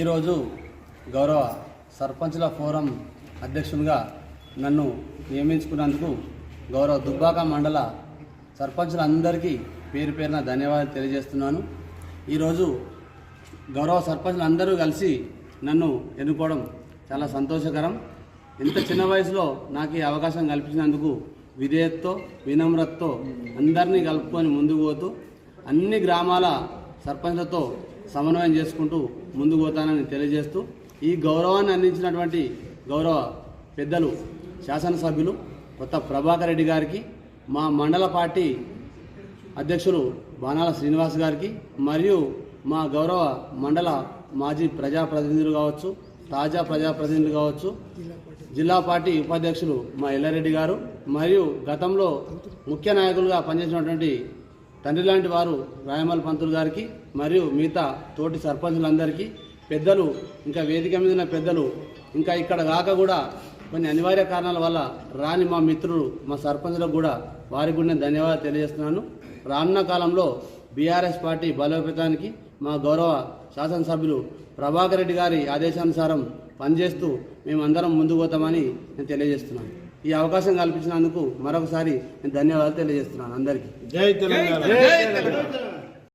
ఈరోజు గౌరవ సర్పంచ్ల ఫోరం అధ్యక్షునిగా నన్ను నియమించుకున్నందుకు గౌరవ దుబ్బాక మండల సర్పంచులందరికీ పేరు పేరున ధన్యవాదాలు తెలియజేస్తున్నాను. ఈరోజు గౌరవ సర్పంచులందరూ కలిసి నన్ను ఎన్నుకోవడం చాలా సంతోషకరం. ఇంత చిన్న వయసులో నాకు ఈ అవకాశం కల్పించినందుకు విధేయతతో వినమ్రతతో అందరినీ కలుపుకొని ముందుకు పోతూ అన్ని గ్రామాల సర్పంచ్లతో సమన్వయం చేసుకుంటూ ముందుకు పోతానని తెలియజేస్తూ ఈ గౌరవాన్ని అందించినటువంటి గౌరవ పెద్దలు శాసనసభ్యులు కొత్త ప్రభాకర్ రెడ్డి గారికి మా మండల పార్టీ అధ్యక్షులు బాణాల శ్రీనివాస్ గారికి మరియు మా గౌరవ మండల మాజీ ప్రజాప్రతినిధులు కావచ్చు తాజా ప్రజాప్రతినిధులు కావచ్చు జిల్లా పార్టీ ఉపాధ్యక్షులు మా ఎల్లారెడ్డి గారు మరియు గతంలో ముఖ్య నాయకులుగా పనిచేసినటువంటి తండ్రి లాంటి వారు రాయమల్ పంతులు గారికి మరియు మిగతా తోటి సర్పంచులందరికీ పెద్దలు ఇంకా వేదిక మీద ఉన్న పెద్దలు ఇంకా ఇక్కడ కాక కూడా కొన్ని అనివార్య కారణాల వల్ల రాని మా మిత్రులు మా సర్పంచులకు కూడా వారికి కూడా నేను ధన్యవాదాలు తెలియజేస్తున్నాను. రానున్న కాలంలో బీఆర్ఎస్ పార్టీ బలోపేతానికి మా గౌరవ శాసనసభ్యులు ప్రభాకర్ రెడ్డి గారి ఆదేశానుసారం పనిచేస్తూ మేమందరం ముందుకు పోతామని నేను తెలియజేస్తున్నాను. ఈ అవకాశం కల్పించినందుకు మరొకసారి నేను ధన్యవాదాలు తెలియజేస్తున్నాను అందరికీ. జై తెలంగాణ.